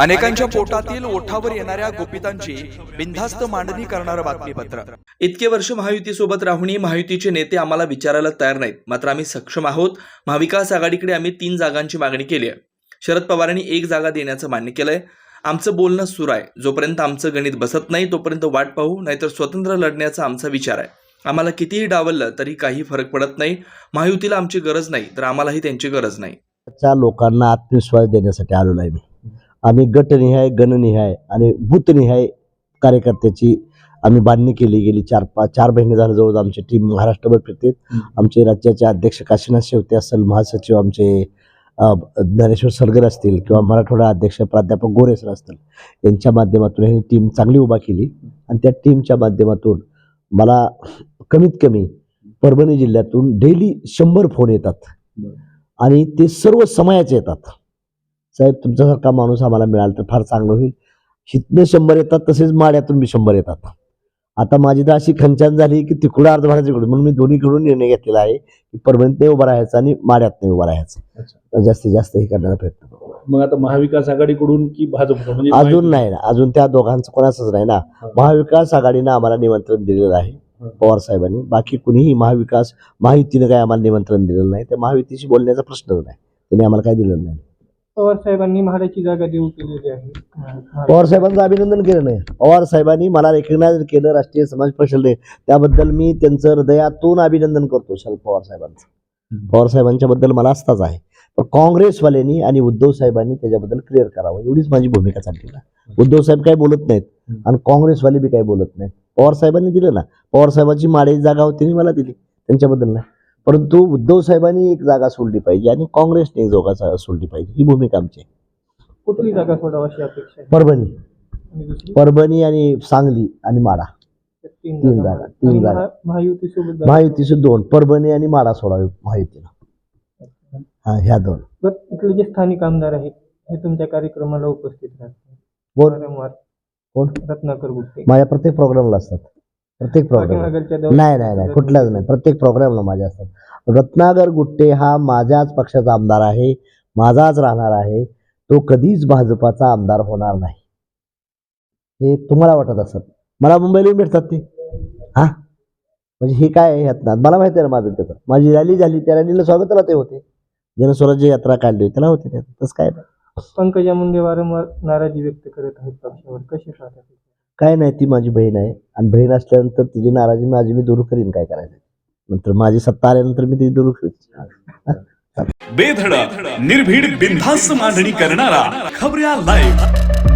अनेकांच्या पोटातील ओठावर येणाऱ्या गोपितांची बिनधास्त मांडणी करणारं बातमीपत्र. इतके वर्ष महायुतीसोबत राहूनही महायुतीचे नेते आम्हाला विचारायला तयार नाहीत. मात्र आम्ही सक्षम आहोत. महाविकास आघाडीकडे आम्ही तीन जागांची मागणी केली आहे. शरद पवारांनी एक जागा देण्याचं मान्य केलंय. आमचं बोलणं सुरू आहे. जोपर्यंत आमचं गणित बसत नाही तोपर्यंत वाट पाहू नाहीतर स्वतंत्र लढण्याचा आमचा विचार आहे. आम्हाला कितीही डावललं तरी काही फरक पडत नाही. महायुतीला आमची गरज नाही तर आम्हालाही त्यांची गरज नाही. लोकांना आत्मविश्वास देण्यासाठी आलेलो आहे मी. आम्ही गटनिहाय गणनिहाय आणि बूथनिहाय कार्यकर्त्याची आम्ही बांधणी केली. गेली चार पाच चार महिने झाले जवळ आमची टीम महाराष्ट्रभर फिरते आमचे राज्याचे अध्यक्ष काशीनाथ शेवते असेल महासचिव आमचे ज्ञानेश्वर सलगर असतील किंवा मराठवाडा अध्यक्ष प्राध्यापक गोरे सर असतील यांच्या माध्यमातून ही टीम चांगली उभा केली. आणि त्या टीमच्या माध्यमातून मला कमीत कमी परभणी जिल्ह्यातून डेली शंभर फोन येतात. आणि ते सर्व समयाचे येतात. साहेब तुमच्यासारखा माणूस आम्हाला मिळाला तर फार चांगलं होईल. हितनं शंभर येतात तसेच माड्यातून बी शंभर येतात. आता माझी तर अशी खंचन झाली की तिकडं अर्ध इकडून म्हणून मी दोन्हीकडून निर्णय घेतलेला आहे की परभणीत नाही उभं राहायचं आणि माड्यात नाही उभं राहायचं. जास्तीत जास्त हे करण्याचा प्रयत्न करू. मग आता महाविकास आघाडीकडून की भाजपकडून? म्हणजे अजून नाही ना. अजून त्या दोघांचं कोणाचंच नाही ना. महाविकास आघाडीनं आम्हाला निमंत्रण दिलेलं आहे पवार साहेबांनी. बाकी कुणीही महाविकास महायुतीनं काही आम्हाला निमंत्रण दिलेलं नाही. त्या महायुतीशी बोलण्याचा प्रश्नच नाही. त्यांनी आम्हाला काही दिलेलं नाही. पवार साहेबांनी म्हाडाची जागा देऊ केलेली आहे. पवार साहेबांचं अभिनंदन केलं नाही. पवार साहेबांनी मला रेकग्नाइज केलं राष्ट्रीय समाज परिषदेने त्याबद्दल मी त्यांचं हृदयातून अभिनंदन करतो शरद पवार साहेबांचं. पवार साहेबांच्या बद्दल मला असताच आहे. पण काँग्रेसवाल्यांनी आणि उद्धव साहेबांनी त्याच्याबद्दल क्लिअर करावं एवढीच माझी भूमिका चालली ना उद्धव साहेब काही बोलत नाहीत आणि काँग्रेसवाले बी काही बोलत नाहीत. पवार साहेबांनी दिलं ना पवार साहेबांची माडे जागा होती मला दिली. त्यांच्याबद्दल नाही. परंतु उद्धव साहेबांनी एक जागा सोडली पाहिजे आणि काँग्रेसने एक जागा सोडली पाहिजे. ही भूमिका आमची. कुठली जागा सोडावी अशी अपेक्षा परभणी. परभणी आणि सांगली आणि माडा तीन तीन जागा. तीन जागा. महा- महायुतीसोबत. महायुतीचे दोन परभणी आणि माडा सोडावे महायुतीला हा ह्या दोन. इथले जे स्थानिक आमदार आहेत हे तुमच्या कार्यक्रमाला उपस्थित राहतात. कोण? रत्नाकर गुप्ते माझ्या प्रत्येक प्रोग्रामला असतात. प्रत्येक प्रोग्राम नाही नाही नाही कुठलाच नाही. प्रत्येक प्रोग्रामला माझ्या असतात. रत्नागर गुट्टे हा माझ्याच पक्षाचा आमदार आहे माझाच राहणार आहे. तो कधीच भाजपाचा आमदार होणार नाही. हे तुम्हाला वाटत असत मला मुंबईला येऊन भेटतात ते. हा? म्हणजे हे काय आहे ह्यात ना मला माहिती आहे ना माझं त्याचं. माझी रॅली झाली त्या रॅलीला स्वागताला ते होते. जनस्वराज्य यात्रा काढली होती त्याला होते त्यात तसं काय नाही. पंकजा मुंडे वारंवार नाराजी व्यक्त करत आहेत पक्षावर. कशी पाहतात काय नाही ती माझी बहीण आहे. आणि बहीण असल्यानंतर तिची नाराजी माझी मी दूर करीन काय करायचं? नंतर माझी सत्ता आल्यानंतर मी ती दूर करीन. बेधडक निर्भीड बिनधास्त मांडणी करणारा खबऱ्या लाईव्ह